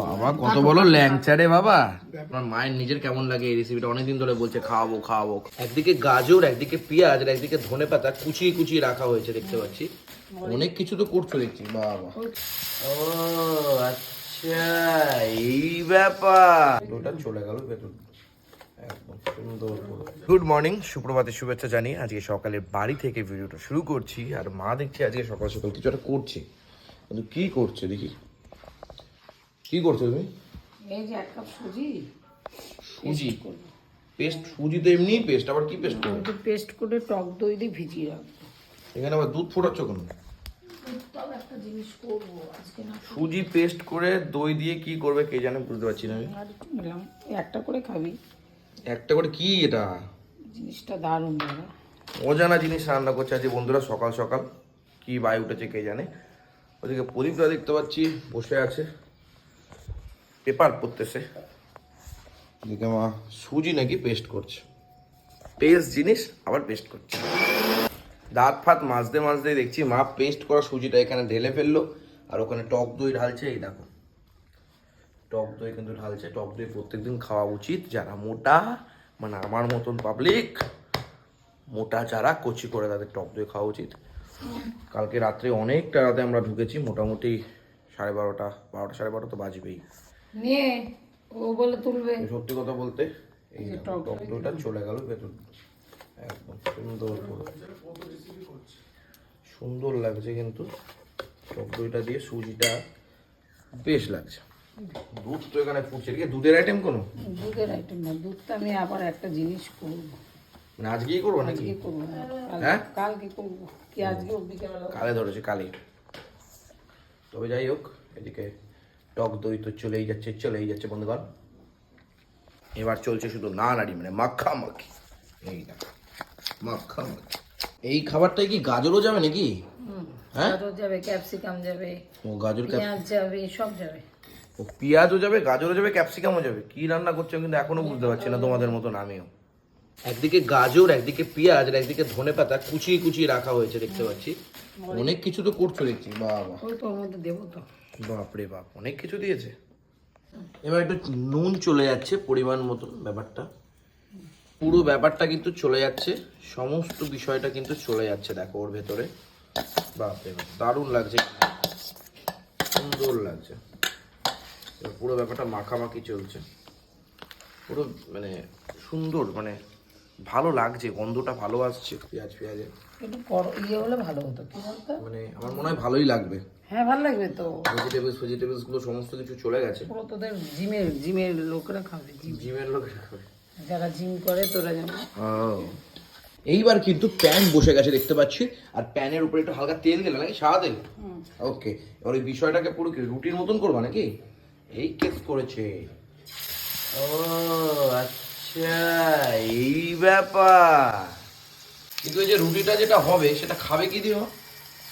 বাবা, কত বলো ল্যাংচা বাবা। আমার মায়ের নিজের কেমন লাগে এই রেসিপিটা অনেকদিন ধরে বলছে, খাওয়াবো খাওয়াবো। একদিকে গাজর, একদিকে পেঁয়াজ, আর একদিকে ধনে পাতা কুচিয়ে কুচিয়ে রাখা হয়েছে, দেখতে পাচ্ছি। অনেক কিছু তো করছ দেখছি, বাবা। ও আচ্ছা এই ব্যাপার। ওটা চলে গেল, ভেতর। গুড মর্নিং সুপ্রভাতের শুভেচ্ছা জানি আজকে সকালে বাড়ি থেকে ভিডিওটা শুরু করছি। আর মা দেখছি আজকে সকাল সকাল কিছু একটা করছে। কিন্তু কি করছে দেখি। কি করছ তুমি? এই যে এক কাপ সুজি। সুজি? পেস্ট সুজি তো এমনি পেস্ট আবার কি পেস্ট করবে? পেস্ট করে টক দই দিয়ে ভিজিয়ে রাখব। এখানে আবার দুধ ফোটাচ্ছ কেন? তাও একটা জিনিস করব সুজি পেস্ট করে দই দিয়ে কি করবে কে জানে বুঝতে পারছি না একটু করে খাবি। একটা করে কি এটা? জিনিসটা দারুণ দাদা। অজানা জিনিস রান্না করছে আজকে বন্ধুরা সকাল সকাল। কি বাই উঠেছে কে জানে। ওদিকে প্রদীপরা দেখতে পাচ্ছি বসে আছে। পেপার পড়তেছে। এদিকে মা সুজি নাকি পেস্ট করছে। পেস্ট জিনিস আবার পেস্ট করছে। দাঁত ফাত মাজতে মাজতে দেখছি মা পেস্ট করা সুজিটা এখানে ঢেলে ফেলল আর ওখানে টক দই ঢালছে এই দেখো। টক দই কিন্তু ঢালছে টক দই প্রত্যেকদিন খাওয়া উচিত। যারা মোটা মানে আমার মতন পাবলিক মোটা চারা কচি করে তাদের টক দই খাওয়া উচিত। কালকে রাত্রে অনেকটা রাতে আমরা ঢুকেছি মোটামুটি সাড়ে বারোটা বারোটা সাড়ে বারোটা তো বাজবেই। নিয়ে ও বলে তুলবে। সত্যি কথা বলতে এই যে টক দইটা চলে গেল ভেতর একদম সুন্দর সুন্দর লাগছে কিন্তু টক দইটা দিয়ে সুজিটা বেশ লাগছে। দুধ তো এখানে ফুটছে। কি দুধের আইটেম কোনো? দুধের আইটেম না দুধটা আমি আবার একটা জিনিস করব। মানে আজকেই করব নাকি? করব হ্যাঁ? কালকে করব। কি আজকে বিকেলবেলা কালে ধরেছে কালে তবে যাই হোক এদিকে টক দই তো চলেই যাচ্ছে চলেই যাচ্ছে বন্ধুগণ। এবার চলছে শুধু না নাড়ি মানে মাখা মাখি এই দেখো মাখা মাখি এই খাবারটাই কি গাজরও যাবে নাকি? হ্যাঁ? গাজর যাবে ক্যাপসিকাম যাবে ও গাজর পেঁয়াজ যাবে সব যাবে। ও পেঁয়াজও যাবে গাজরও যাবে ক্যাপসিকামও যাবে। কি রান্না করছে কিন্তু এখনও বুঝতে পারছি না তোমাদের মতন আমিও। একদিকে গাজর একদিকে পেঁয়াজ আর একদিকে ধনে পাতা কুচিয়ে কুচিয়ে রাখা হয়েছে দেখতে পাচ্ছি। অনেক কিছু তো করছ দেখছি বাবা। ওই মধ্যে দেবো তো। বাপরে বাপ অনেক কিছু দিয়েছে। এবার একটু নুন চলে যাচ্ছে পরিমাণ মতন ব্যাপারটা। পুরো ব্যাপারটা কিন্তু চলে যাচ্ছে সমস্ত বিষয়টা কিন্তু চলে যাচ্ছে দেখো ওর ভেতরে। বাপরে বাপ দারুণ লাগছে। সুন্দর লাগছে। এবার পুরো ব্যাপারটা মাখামাখি চলছে। পুরো মানে সুন্দর মানে ভালো লাগছে গন্ধটা ভালো আসছে। পেঁয়াজ পেঁয়াজের। একটু ইয়ে হলে ভালো হতো। কি বলতো? মানে আমার মনে হয় ভালোই লাগবে। হ্যাঁ ভালো লাগবে তো। ভেজিটেবলস ভেজিটেবলসগুলো সমস্ত কিছু চলে গেছে। পুরো তোদের জিমের জিমের লোকরা খাবে জিম। জিমের লোক যারা জিম করে তোরা যেমন এইবার কিন্তু প্যান বসে গেছে দেখতে পাচ্ছি। আর প্যানের উপরে একটু হালকা তেল দিলে নাকি সাদা তেল? ওকে এবার ওই বিষয়টাকে পুরো কি রুটির মতন করবা নাকি? এই কেস করেছে। ও আচ্ছা এই ব্যাপার। কিন্তু এই যে রুটিটা যেটা হবে সেটা খাবে কি দিয়ে?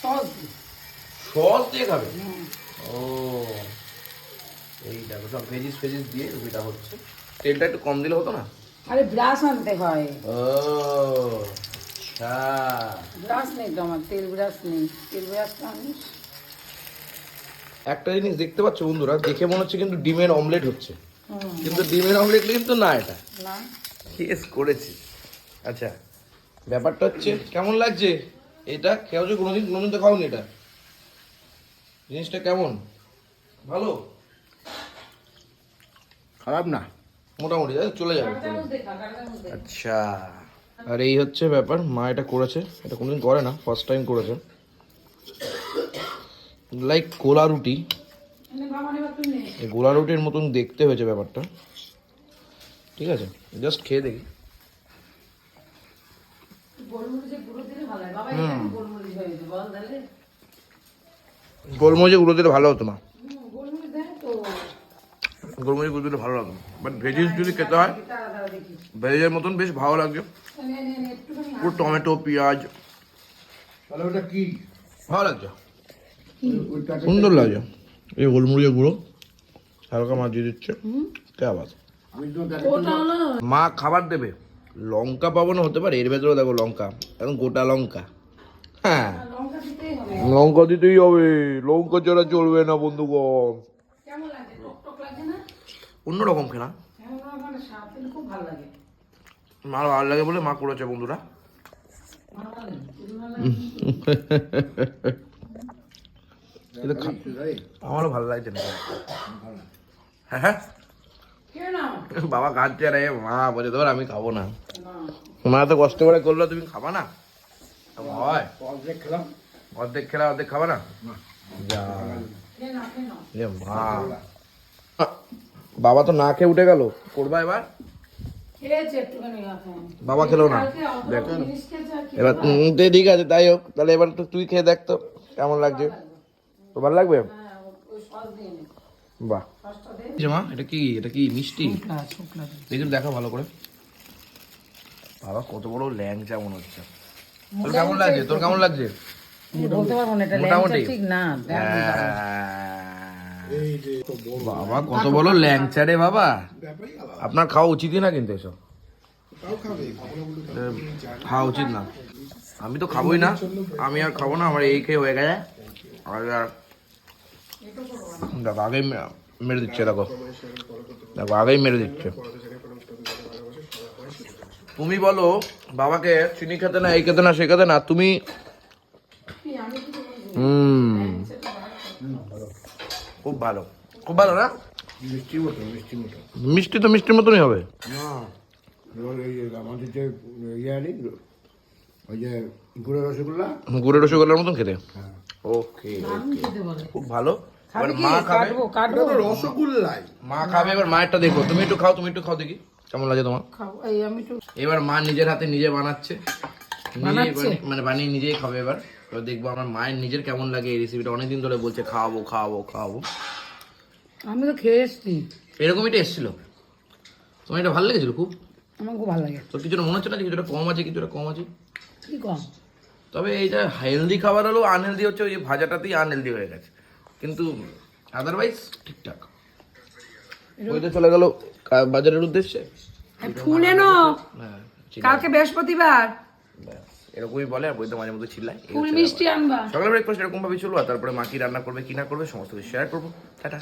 সহজ সস দিয়ে খাবে? ও এই দেখো সব ভেজিস ফেজিস দিয়ে রুটিটা হচ্ছে। তেলটা একটু কম দিলে হতো না? আরে ব্রাশ আনতে হয়। ও আচ্ছা। ব্রাশ নেই তো আমার তেল ব্রাশ নেই। তেল আনিস একটা জিনিস দেখতে পাচ্ছ বন্ধুরা দেখে মনে হচ্ছে কিন্তু ডিমের অমলেট হচ্ছে। কিন্তু ডিমের অমলেট কিন্তু না এটা। না। কেস করেছি। আচ্ছা ব্যাপারটা হচ্ছে কেমন লাগছে? এটা খেয়েছো কোনোদিন? কোনোদিন তো খাওনি এটা? জিনিসটা কেমন? ভালো। খারাপ না? মোটামুটি তাই চলে যাবে। আচ্ছা। আর এই হচ্ছে ব্যাপার মা এটা করেছে এটা কোনোদিন করে না ফার্স্ট টাইম করেছে। লাইক গোলা রুটি। এনে বাবা নেবার তুই নে এই গোলা রুটির মতন দেখতে হয়েছে ব্যাপারটা। ঠিক আছে? জাস্ট খেয়ে দেখি। গোলমরিচের গুঁড়ো দিলে ভালো হয় বাবা এটা গোলমরিচ গুঁড়ো দিলে ভালো হতো না হুম, গোলমরিচ গুঁড়ো দিলে ভালো লাগতো। বাট ভেজিস যদি খেতে হয় ভেজের মতন বেশ ভালো লাগছে নে নে নে একটুখানি পুরো টমেটো পেঁয়াজ। তাহলে ওটা কি? ভালো লাগছে? সুন্দর লাগছে এই গোলমরিচের গুঁড়ো হালকা মাছ দিয়ে দিচ্ছে। কে আবার। মা খাবার দেবে। লঙ্কা পাবো না হতে পারে। এর ভেতরে দেখো লঙ্কা। এখন গোটা লঙ্কা। হ্যাঁ। লঙ্কা দিতেই হবে লঙ্কা ছাড়া চলবে না বন্ধুগণ অন্যরকম খেলা। মার ভালো লাগে বলে মা করেছে বন্ধুরা। আমারও ভালো লাগছে না। হ্যাঁ হ্যাঁ। বাবা কাঁদছে রে, মা বলে তোর আমি খাব না। মা তো কষ্ট করে করল, তুমি খাবা না? হয়। খেলাম অর্ধেক খেলা অর্ধেক খাবা না? বাবা তো না খেয়ে উঠে গেল। করবা এবার? বাবা খেলো না। দেখ। এবার ঠিক আছে তাই হোক। তাহলে এবার তো তুই খেয়ে দেখ তো কেমন লাগছে। তো ভালো লাগবে? হ্যাঁ বাহ। মা এটা কি? এটা কি মিষ্টি? দেখুন দেখা ভালো করে। বাবা কত বড় ল্যাংচা মনে হচ্ছে। তোর কেমন লাগছে? তোর কেমন লাগছে? বলতে পারব না এটা মোটামুটি। ঠিক না এই যে তো বড় বাবা কত বড় ল্যাংচা রে বাবা। আপনার খাওয়া উচিতই না কিন্তু এসব। বলে খাওয়া উচিত না। আমি তো খাবোই না। আমি আর খাব না আমার এই খেয়ে হয়ে গেছে। আর দেখো আগেই মেরে দিচ্ছে দেখো। দেখো আগেই মেরে দিচ্ছে। তুমি বলো বাবাকে চিনি খেতে না এই খেতে না সে খেতে না। তুমি খুব ভালো। খুব ভালো না? মিষ্টি মতো মিষ্টি মতো মিষ্টি তো মিষ্টির মতনই হবে। না এবার এই যে আমাদের যে ইয়ে আনি ওই যে গুড়ের রসগোল্লা? গুড়ের রসগোল্লার মতন খেতে। হ্যাঁ। ওকে খুব ভালো। এবার মা খাবে? কাটবো কাটবো। রসগোল্লাই। মা খাবে এবার মায়েরটা দেখো। তুমি একটু খাও তুমি একটু খাও দেখি। কেমন লাগে তোমার? খাব। এই আমি একটু এবার মা নিজের হাতে নিজে বানাচ্ছে। মানে বানিয়ে নিজেই খাবে এবার। দেখব আমার মায়ের নিজের কেমন লাগে এই রেসিপিটা অনেকদিন ধরে বলছে খাওয়াবো খাওয়াবো খাওয়াবো। আমি তো খেয়ে এসছি। এরকমই এটা এসেছিল। তোমার এটা ভালো লেগেছিল খুব? আমার খুব ভালো লাগে। তোর কিছুটা মনে হচ্ছে না কিছুটা কম আছে কিছুটা কম আছে? কি কম? তবে এইটা হেলদি খাবার হলেও আনহেলদি হচ্ছে ওই ভাজাটাতেই আনহেলদি হয়ে গেছে। কিন্তু আদারওয়াইজ ঠিকঠাক। ওই তো চলে গেল বাজারের উদ্দেশ্যে? ফুল এনো হ্যাঁ কালকে বৃহস্পতিবার। এরকমই বলে আর বইতে মাঝে মধ্যে চিল্লায়। এই ফুল মিষ্টি আনবা। সকালে ব্রেকফাস্ট এরকম ভাবে চলবো আর তারপরে মা কি রান্না করবে কি না করবে সমস্ত কিছু শেয়ার করব। টাটা।